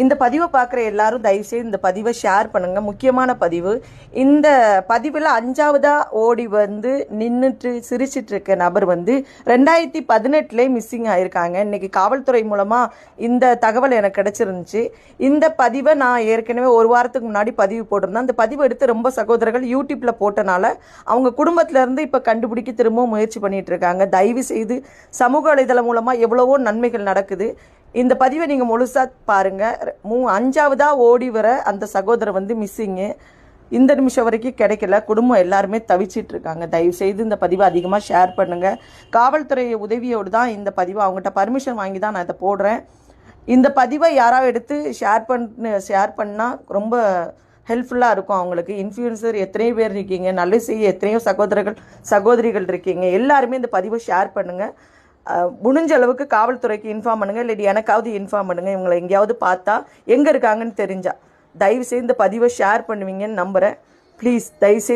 இந்த பதிவை பார்க்குற எல்லாரும் தயவுசெய்து இந்த பதிவை ஷேர் பண்ணுங்க. முக்கியமான பதிவு இந்த பதிவில் அஞ்சாவதா ஓடி வந்து நின்றுட்டு சிரிச்சிட்டு இருக்க நபர் வந்து ரெண்டாயிரத்தி பதினெட்டுலேயே மிஸ்ஸிங் ஆயிருக்காங்க. இன்னைக்கு காவல்துறை மூலமாக இந்த தகவல் எனக்கு கிடச்சிருந்துச்சு. இந்த பதிவை நான் ஏற்கனவே ஒரு வாரத்துக்கு முன்னாடி பதிவு போட்டிருந்தேன். அந்த பதிவு எடுத்து ரொம்ப சகோதரர்கள் யூடியூப்பில் போட்டனால அவங்க குடும்பத்திலேருந்து இப்போ கண்டுபிடிக்க திரும்பவும் முயற்சி பண்ணிட்டு இருக்காங்க. தயவு செய்து சமூக வலைதளம் மூலமாக எவ்வளவோ நன்மைகள் நடக்குது. இந்த பதிவை நீங்கள் முழுசாக பாருங்கள் மூ அஞ்சாவதாக ஓடி வர அந்த சகோதரர் வந்து மிஸ்ஸிங்கு இந்த நிமிஷம் வரைக்கும் கிடைக்கல. குடும்பம் எல்லாருமே தவிச்சிட்டு இருக்காங்க தயவு செய்து இந்த பதிவை அதிகமாக ஷேர் பண்ணுங்கள் காவல்துறை உதவியோடு தான் இந்த பதிவை அவங்ககிட்ட பர்மிஷன் வாங்கி தான் நான் இதை போடுறேன். இந்த பதிவை யாராவது எடுத்து ஷேர் பண்ணு ஷேர் பண்ணால் ரொம்ப ஹெல்ப்ஃபுல்லாக இருக்கும் அவங்களுக்கு. இன்ஃப்ளூயன்சர் எத்தனையோ பேர் இருக்கீங்க. நல்ல செய்ய எத்தனையோ சகோதரர்கள் சகோதரிகள் இருக்கீங்க. எல்லாருமே இந்த பதிவை ஷேர் பண்ணுங்கள் முடிஞ்ச அளவுக்கு காவல்துறைக்கு இன்ஃபார்ம் பண்ணுங்கள் இல்லை எனக்காவது இன்ஃபார்ம் பண்ணுங்கள் இவங்களை எங்கேயாவது பார்த்தா எங்கே இருக்காங்கன்னு தெரிஞ்சா. தயவு செய்து இந்த பதிவை ஷேர் பண்ணுவீங்கன்னு நம்புகிறேன் ப்ளீஸ் தயவு செய்து